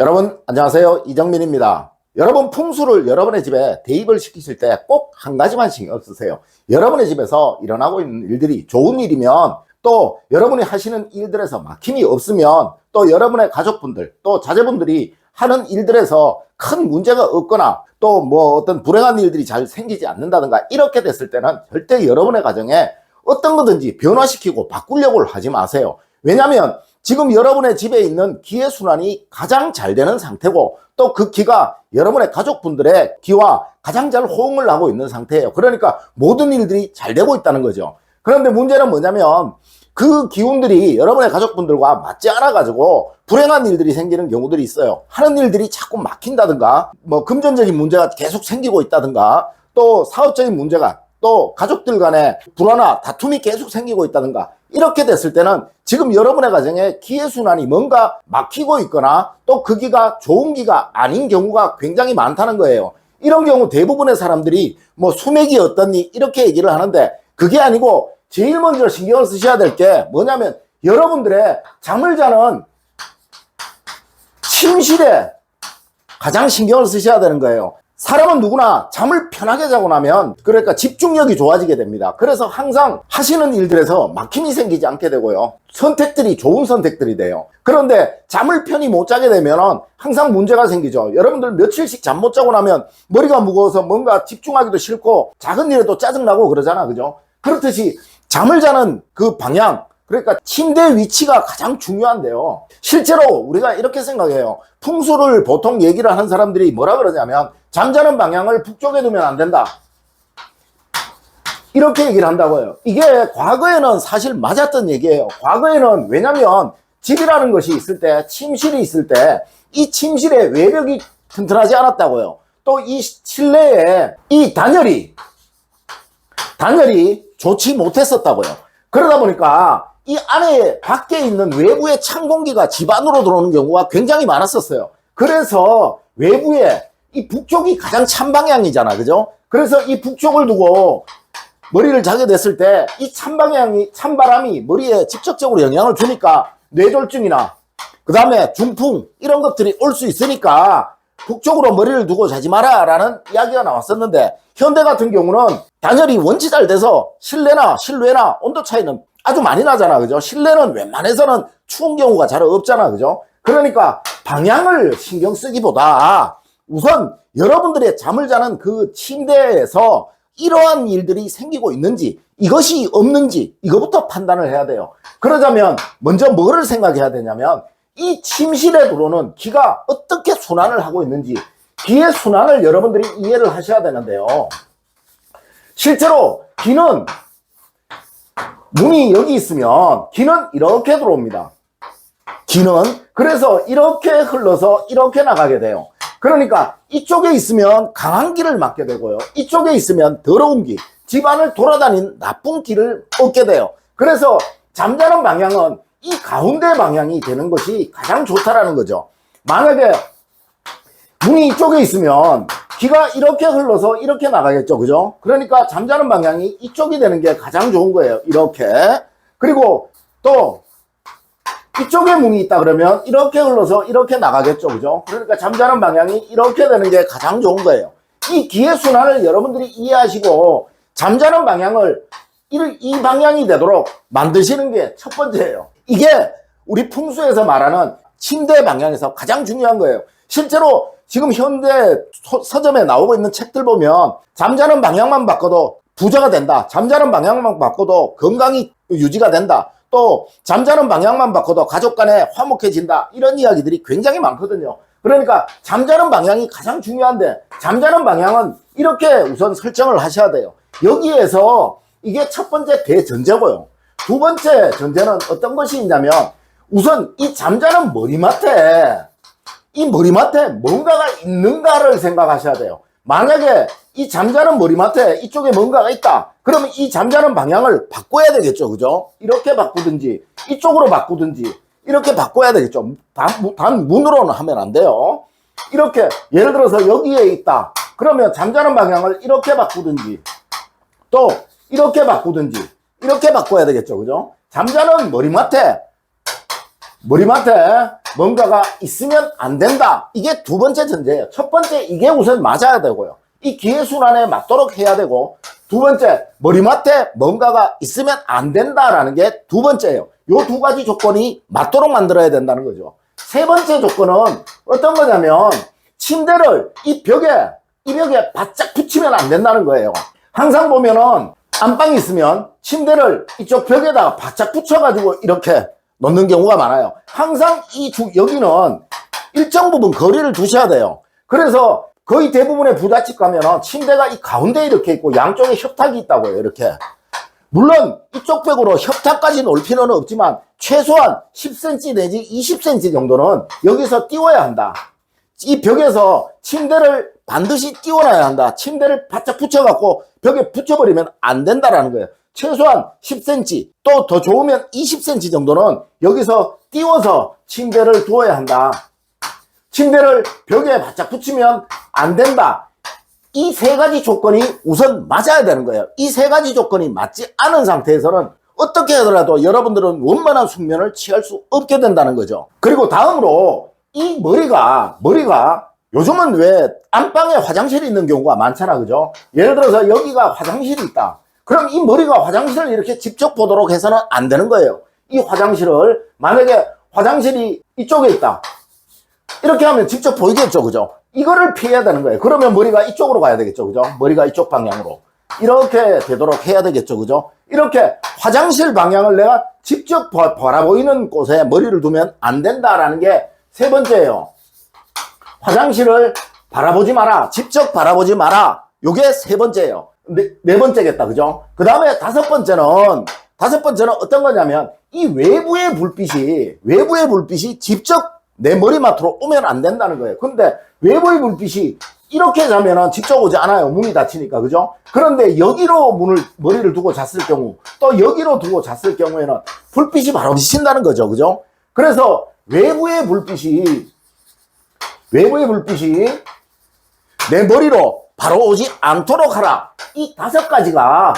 여러분 안녕하세요. 이정민입니다. 여러분 풍수를 여러분의 집에 대입을 시키실 때 꼭 한 가지만 신경 쓰세요. 여러분의 집에서 일어나고 있는 일들이 좋은 일이면 또 여러분이 하시는 일들에서 막힘이 없으면 또 여러분의 가족분들 또 자제분들이 하는 일들에서 큰 문제가 없거나 또 뭐 어떤 불행한 일들이 잘 생기지 않는다든가 이렇게 됐을 때는 절대 여러분의 가정에 어떤 거든지 변화시키고 바꾸려고 하지 마세요. 왜냐하면 지금 여러분의 집에 있는 기의 순환이 가장 잘 되는 상태고 또 그 기가 여러분의 가족분들의 기와 가장 잘 호응을 하고 있는 상태예요. 그러니까 모든 일들이 잘 되고 있다는 거죠. 그런데 문제는 뭐냐면 그 기운들이 여러분의 가족분들과 맞지 않아 가지고 불행한 일들이 생기는 경우들이 있어요. 하는 일들이 자꾸 막힌다든가 뭐 금전적인 문제가 계속 생기고 있다든가 또 사업적인 문제가 또 가족들 간에 불화나 다툼이 계속 생기고 있다든가 이렇게 됐을 때는 지금 여러분의 가정에 기의 순환이 뭔가 막히고 있거나 또 그 기가 좋은 기가 아닌 경우가 굉장히 많다는 거예요. 이런 경우 대부분의 사람들이 뭐 수맥이 어떻니 이렇게 얘기를 하는데 그게 아니고 제일 먼저 신경을 쓰셔야 될 게 뭐냐면 여러분들의 잠을 자는 침실에 가장 신경을 쓰셔야 되는 거예요. 사람은 누구나 잠을 편하게 자고 나면 그러니까 집중력이 좋아지게 됩니다. 그래서 항상 하시는 일들에서 막힘이 생기지 않게 되고요. 선택들이 좋은 선택들이 돼요. 그런데 잠을 편히 못 자게 되면 항상 문제가 생기죠. 여러분들 며칠씩 잠 못 자고 나면 머리가 무거워서 뭔가 집중하기도 싫고 작은 일에도 짜증나고 그러잖아. 그죠? 그렇듯이 잠을 자는 그 방향 그러니까 침대 위치가 가장 중요한데요. 실제로 우리가 이렇게 생각해요. 풍수를 보통 얘기를 하는 사람들이 뭐라 그러냐면 잠자는 방향을 북쪽에 두면 안 된다. 이렇게 얘기를 한다고요. 이게 과거에는 사실 맞았던 얘기예요. 과거에는 왜냐면 집이라는 것이 있을 때, 침실이 있을 때, 이 침실의 외벽이 튼튼하지 않았다고요. 또 이 실내에 이 단열이, 단열이 좋지 못했었다고요. 그러다 보니까 이 안에 밖에 있는 외부의 찬 공기가 집 안으로 들어오는 경우가 굉장히 많았었어요. 그래서 외부에 이 북쪽이 가장 찬 방향이잖아. 그죠? 그래서 이 북쪽을 두고 머리를 자게 됐을 때 이 찬 방향이, 찬 바람이 머리에 직접적으로 영향을 주니까 뇌졸중이나 그 다음에 중풍 이런 것들이 올 수 있으니까 북쪽으로 머리를 두고 자지 마라 라는 이야기가 나왔었는데 현대 같은 경우는 단열이 원치 잘 돼서 실내나 실외나 온도 차이는 아주 많이 나잖아 그죠? 실내는 웬만해서는 추운 경우가 잘 없잖아 그죠? 그러니까 방향을 신경 쓰기보다 우선 여러분들의 잠을 자는 그 침대에서 이러한 일들이 생기고 있는지 이것이 없는지 이거부터 판단을 해야 돼요. 그러자면 먼저 뭐를 생각해야 되냐면 이 침실에 들어오는 기가 어떻게 순환을 하고 있는지 기의 순환을 여러분들이 이해를 하셔야 되는데요. 실제로 기는 문이 여기 있으면 기는 이렇게 들어옵니다 기는 그래서 이렇게 흘러서 이렇게 나가게 돼요 그러니까 이쪽에 있으면 강한 기를 맞게 되고요. 이쪽에 있으면 더러운 기, 집안을 돌아다닌 나쁜 기를 얻게 돼요. 그래서 잠자는 방향은 이 가운데 방향이 되는 것이 가장 좋다라는 거죠. 만약에 문이 이쪽에 있으면 기가 이렇게 흘러서 이렇게 나가겠죠. 그죠? 그러니까 잠자는 방향이 이쪽이 되는 게 가장 좋은 거예요. 이렇게. 그리고 또 이쪽에 문이 있다 그러면 이렇게 흘러서 이렇게 나가겠죠. 그죠? 그러니까 잠자는 방향이 이렇게 되는 게 가장 좋은 거예요. 이 기의 순환을 여러분들이 이해하시고 잠자는 방향을 이, 이 방향이 되도록 만드시는 게 첫 번째예요. 이게 우리 풍수에서 말하는 침대 방향에서 가장 중요한 거예요. 실제로 지금 현대 서- 서점에 나오고 있는 책들 보면 잠자는 방향만 바꿔도 부자가 된다. 잠자는 방향만 바꿔도 건강이 유지가 된다. 또 잠자는 방향만 바꿔도 가족 간에 화목해진다. 이런 이야기들이 굉장히 많거든요. 그러니까 잠자는 방향이 가장 중요한데 잠자는 방향은 이렇게 우선 설정을 하셔야 돼요. 여기에서 이게 첫 번째 대전제고요. 두 번째 전제는 어떤 것이 있냐면 우선 이 잠자는 머리맡에 이 머리맡에 뭔가가 있는가를 생각하셔야 돼요. 만약에 이 잠자는 머리맡에 이쪽에 뭔가가 있다. 그러면 이 잠자는 방향을 바꿔야 되겠죠. 그죠? 이렇게 바꾸든지, 이쪽으로 바꾸든지, 이렇게 바꿔야 되겠죠. 단, 단 문으로는 하면 안 돼요. 이렇게, 예를 들어서 여기에 있다. 그러면 잠자는 방향을 이렇게 바꾸든지, 또 이렇게 바꾸든지, 이렇게 바꿔야 되겠죠. 그죠? 잠자는 머리맡에 머리맡에 뭔가가 있으면 안 된다. 이게 두 번째 전제예요. 첫 번째, 이게 우선 맞아야 되고요. 이 기회순환에 맞도록 해야 되고, 두 번째, 머리맡에 뭔가가 있으면 안 된다라는 게 두 번째예요. 요 두 가지 조건이 맞도록 만들어야 된다는 거죠. 세 번째 조건은 어떤 거냐면, 침대를 이 벽에, 이 벽에 바짝 붙이면 안 된다는 거예요. 항상 보면은, 안방이 있으면 침대를 이쪽 벽에다가 바짝 붙여가지고 이렇게 놓는 경우가 많아요. 항상 이 주, 여기는 일정 부분 거리를 두셔야 돼요. 그래서 거의 대부분의 부잣집 가면은 침대가 이 가운데 이렇게 있고 양쪽에 협탁이 있다고 요. 이렇게. 물론 이쪽 벽으로 협탁까지 놓을 필요는 없지만 최소한 10cm 내지 20cm 정도는 여기서 띄워야 한다. 이 벽에서 침대를 반드시 띄워놔야 한다. 침대를 바짝 붙여갖고 벽에 붙여버리면 안 된다라는 거예요. 최소한 10cm, 또 더 좋으면 20cm 정도는 여기서 띄워서 침대를 두어야 한다. 침대를 벽에 바짝 붙이면 안 된다. 이 세 가지 조건이 우선 맞아야 되는 거예요. 이 세 가지 조건이 맞지 않은 상태에서는 어떻게 하더라도 여러분들은 원만한 숙면을 취할 수 없게 된다는 거죠. 그리고 다음으로 이 머리가, 머리가 요즘은 왜 안방에 화장실이 있는 경우가 많잖아. 그죠? 예를 들어서 여기가 화장실이 있다. 그럼 이 머리가 화장실을 이렇게 직접 보도록 해서는 안 되는 거예요. 이 화장실을 만약에 화장실이 이쪽에 있다. 이렇게 하면 직접 보이겠죠. 그죠? 이거를 피해야 되는 거예요. 그러면 머리가 이쪽으로 가야 되겠죠. 그죠? 머리가 이쪽 방향으로. 이렇게 되도록 해야 되겠죠. 그죠? 이렇게 화장실 방향을 내가 직접 바- 바라보이는 곳에 머리를 두면 안 된다라는 게 세 번째예요. 화장실을 바라보지 마라. 직접 바라보지 마라. 요게 세 번째예요. 네, 네 번째겠다. 그죠? 그 다음에 다섯 번째는, 다섯 번째는 어떤 거냐면, 이 외부의 불빛이, 외부의 불빛이 직접 내 머리맡으로 오면 안 된다는 거예요. 근데 외부의 불빛이 이렇게 자면은 직접 오지 않아요. 문이 닫히니까. 그죠? 그런데 여기로 문을, 머리를 두고 잤을 경우, 또 여기로 두고 잤을 경우에는 불빛이 바로 비친다는 거죠. 그죠? 그래서 외부의 불빛이, 외부의 불빛이 내 머리로 바로 오지 않도록 하라. 이 다섯 가지가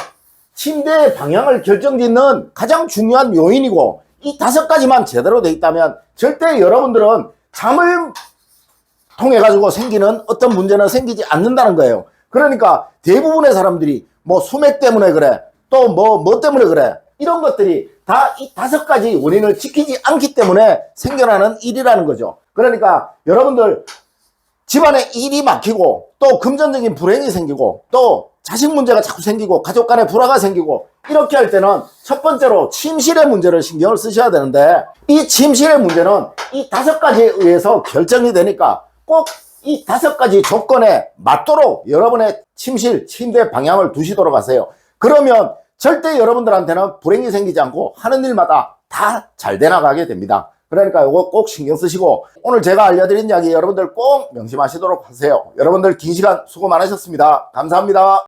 침대의 방향을 결정짓는 가장 중요한 요인이고, 이 다섯 가지만 제대로 돼 있다면 절대 여러분들은 잠을 통해 가지고 생기는 어떤 문제는 생기지 않는다는 거예요. 그러니까 대부분의 사람들이 뭐 수맥 때문에 그래, 또 뭐뭐 때문에 그래, 이런 것들이 다 이 다섯 가지 원인을 지키지 않기 때문에 생겨나는 일이라는 거죠. 그러니까 여러분들 집안에 일이 막히고 또 금전적인 불행이 생기고 또 자식 문제가 자꾸 생기고 가족 간에 불화가 생기고 이렇게 할 때는 첫 번째로 침실의 문제를 신경을 쓰셔야 되는데 이 침실의 문제는 이 다섯 가지에 의해서 결정이 되니까 꼭 이 다섯 가지 조건에 맞도록 여러분의 침실, 침대 방향을 두시도록 하세요. 그러면 절대 여러분들한테는 불행이 생기지 않고 하는 일마다 다잘 되나가게 됩니다. 그러니까 이거 꼭 신경 쓰시고 오늘 제가 알려드린 이야기 여러분들 꼭 명심하시도록 하세요. 여러분들 긴 시간 수고 많으셨습니다. 감사합니다.